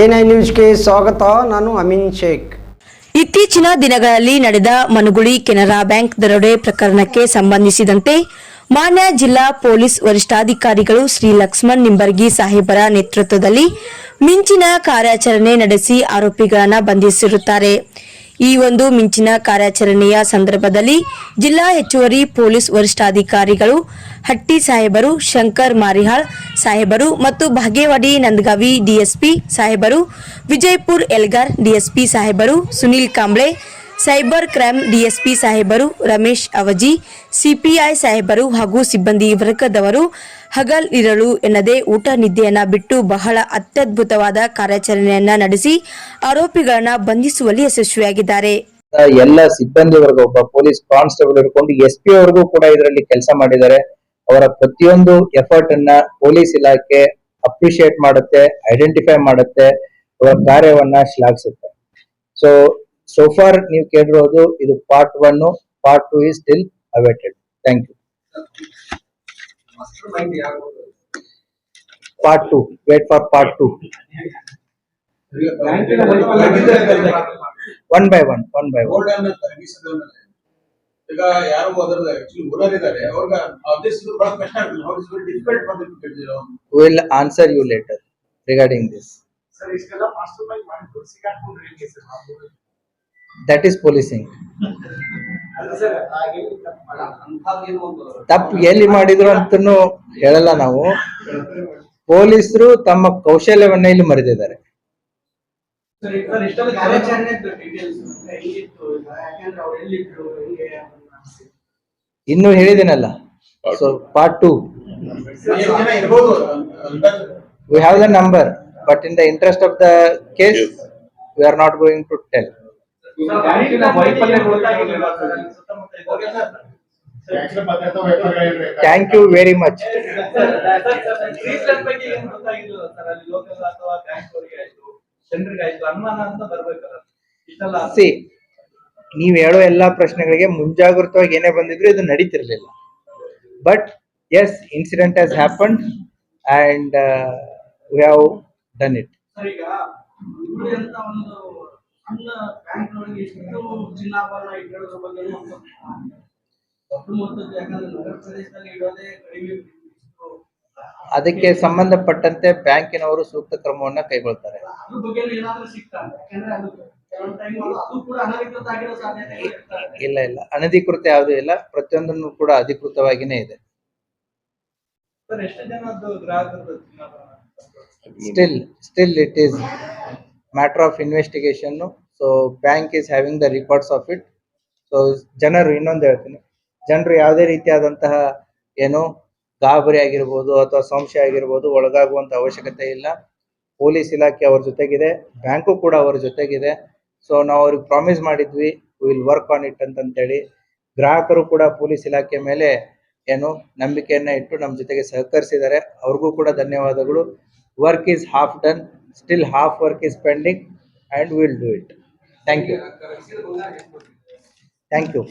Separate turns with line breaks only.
NI ನ್ಯೂಸ್ಗೆ ಸ್ವಾಗತ, ನಾನು ಅಮಿನ್ ಶೇಖ್.
ಇತ್ತೀಚಿನ ದಿನಗಳಲ್ಲಿ ನಡೆದ ಮನುಗುಳಿ ಕೆನರಾ ಬ್ಯಾಂಕ್ ದರೋಡೆ ಪ್ರಕರಣಕ್ಕೆ ಸಂಬಂಧಿಸಿದಂತೆ ಮಾನ್ಯ ಜಿಲ್ಲಾ ಪೊಲೀಸ್ ವರಿಷ್ಠಾಧಿಕಾರಿಗಳು ಶ್ರೀ ಲಕ್ಷ್ಮಣ್ ನಿಂಬರ್ಗಿ ಸಾಹೇಬರ ನೇತೃತ್ವದಲ್ಲಿ ಮಿಂಚಿನ ಕಾರ್ಯಾಚರಣೆ ನಡೆಸಿ ಆರೋಪಿಗಳನ್ನು ಬಂಧಿಸಿರುತ್ತಾರೆ. ಈ ಒಂದು ಮಿಂಚಿನ ಕಾರ್ಯಾಚರಣೆಯ ಸಂದರ್ಭದಲ್ಲಿ ಜಿಲ್ಲಾ ಹೆಚ್ಚುವರಿ ಪೊಲೀಸ್ ವರಿಷ್ಠಾಧಿಕಾರಿಗಳು ಹಟ್ಟಿ ಸಾಹೇಬರು ಶಂಕರ್ ಮಾರಿಹಾಳ್ ಸಾಹೇಬರು ಮತ್ತು ಭಾಗೇವಾಡಿ ನಂದಗಾವಿ ಡಿಎಸ್ಪಿ ಸಾಹೇಬರು, ವಿಜಯಪುರ್ ಎಲ್ಗಾರ್ ಡಿಎಸ್ಪಿ ಸಾಹೇಬರು, Sunil Kamble cyber crime DSP ಸಾಹೇಬರು ರಮೇಶ್ ಅವಜಿ, ಸಿಪಿಐ ಸಾಹೇಬರು ಹಾಗೂ ಸಿಬ್ಬಂದಿ ವರ್ಗದವರು ಹಗಲ್ ಇರಲು ಎನ್ನದೇ ಊಟ ನಿದ್ದೆಯನ್ನ ಬಿಟ್ಟು ಬಹಳ ಅತ್ಯದ್ಭುತವಾದ ಕಾರ್ಯಾಚರಣೆಯನ್ನ ನಡೆಸಿ ಆರೋಪಿಗಳನ್ನ ಬಂಧಿಸುವಲ್ಲಿ ಯಶಸ್ವಿಯಾಗಿದ್ದಾರೆ.
ಎಲ್ಲ ಸಿಬ್ಬಂದಿ ವರ್ಗ, ಒಬ್ಬ ಪೊಲೀಸ್ ಕಾನ್ಸ್ಟೇಬಲ್ ಹಿಡ್ಕೊಂಡು ಎಸ್ ಪಿ ಅವ್ರಿಗೂ ಕೂಡ ಇದರಲ್ಲಿ ಕೆಲಸ ಮಾಡಿದ್ದಾರೆ. ಅವರ ಪ್ರತಿಯೊಂದು ಎಫರ್ಟ್ ಅನ್ನ ಪೊಲೀಸ್ ಇಲಾಖೆ ಅಪ್ರಿಶಿಯೇಟ್ ಮಾಡುತ್ತೆ ಐಡೆಂಟಿಫೈ ಮಾಡುತ್ತೆ, ಅವರ ಕಾರ್ಯವನ್ನ ಶ್ಲಾಘಿಸುತ್ತೆ. ಸೊ ಸೋಫಾರ್ ನೀವು ಕೇಳಿರೋದು ಇದು part one part two is still awaited thank you part two wait for part two one by one one by one
board ಅನ್ನ ತಗ್ಗಿಸಿದ ಈಗ ಯಾರು ಅದರದ ಆಕ್ಚುಲಿ ಓನರ್ ಇದ್ದಾರೆ ಅವ್ರಿಗೆ ಅಭ್ಯಸಿದ್ರು ಬಹಳ ಕಷ್ಟ ಆಗ್ತದೆ ಅವ್ರಿಗೆ very difficult for them to
will answer you later regarding this.
Sir ಇಷ್ಟೆಲ್ಲ ಮಾಸ್ಟರ್ ಮೈಂಡ್ ಮಾಡಿಕೊಂಡು ಸಿಗಾಕೊಂಡ್ರೆ ಹೇಗೆ ಸರ್
That
ಈಸ್ ಪೊಲೀಸಿಂಗ್
ತಪ್ಪು ಎಲ್ಲಿ ಮಾಡಿದ್ರು ಅಂತನೂ ಹೇಳಲ್ಲ ನಾವು. ಪೊಲೀಸರು ತಮ್ಮ ಕೌಶಲ್ಯವನ್ನ ಇಲ್ಲಿ ಮರೆದಿದ್ದಾರೆ ಇನ್ನು ಹೇಳಿದಿನಲ್ಲ.
So part two
we have the number but in the interest of the case we are not going to tell thank you very much see ನೀವ್ ಹೇಳೋ ಎಲ್ಲಾ ಪ್ರಶ್ನೆಗಳಿಗೆ ಮುಂಜಾಗ್ರತವಾಗಿ ಏನೇ ಬಂದಿದ್ರು ಇದು ನಡೀತಿರ್ಲಿಲ್ಲ. But as incident has happen
and we have done it ಸಣ್ಣ ಬ್ಯಾಂಕ್ ನೊಳಗೆ ಎಷ್ಟು ಚಿನ್ನಾಭರಣ ಇಟ್ಟಿರೋದ್ರ ಬಗ್ಗೆ ದೊಡ್ಡ ಮೊತ್ತದ ಯಾಕಂದ್ರೆ ನಗರ ಪ್ರದೇಶದಲ್ಲಿ ಇಡೋದೇ ಕಡಿಮೆ.
ಅದಕ್ಕೆ ಸಂಬಂಧಪಟ್ಟಂತೆ ಬ್ಯಾಂಕಿನವರು ಸೂಕ್ತ ಕ್ರಮವನ್ನ ಕೈಗೊಳ್ತಾರೆ. ಇಲ್ಲ ಇಲ್ಲ. ಅನಧಿಕೃತ ಯಾವುದೂ ಇಲ್ಲ. ಪ್ರತಿಯೊಂದನ್ನು ಕೂಡ ಅಧಿಕೃತವಾಗಿನೇ ಇದೆ. Still still it is matter of investigation so bank is having the reports of it so ಜನರು ಇನ್ನೊಂದು ಹೇಳ್ತೀನಿ. ಜನರು ಯಾವುದೇ ರೀತಿಯಾದಂತಹ, ಏನು, ಗಾಬರಿ ಆಗಿರ್ಬೋದು ಅಥವಾ ಸಂಶಯ ಆಗಿರ್ಬೋದು, ಒಳಗಾಗುವಂತ ಅವಶ್ಯಕತೆ ಇಲ್ಲ. ಪೊಲೀಸ್ ಇಲಾಖೆ ಅವ್ರ ಜೊತೆಗಿದೆ. ಬ್ಯಾಂಕು ಕೂಡ ಅವ್ರ ಜೊತೆಗಿದೆ. ಸೊ ನಾವು ಅವ್ರಿಗೆ ಪ್ರಾಮಿಸ್ ಮಾಡಿದ್ವಿ ವಿಲ್ ವರ್ಕ್ ಆನ್ ಇಟ್ ಅಂತಂತೇಳಿ. ಗ್ರಾಹಕರು ಕೂಡ ಪೊಲೀಸ್ ಇಲಾಖೆ ಮೇಲೆ, ಏನು, ನಂಬಿಕೆಯನ್ನ ಇಟ್ಟು ನಮ್ಮ ಜೊತೆಗೆ ಸಹಕರಿಸಿದ್ದಾರೆ. ಅವ್ರಿಗೂ ಕೂಡ ಧನ್ಯವಾದಗಳು. Work is half done Still half work is pending and we'll do it. Thank you. Thank you.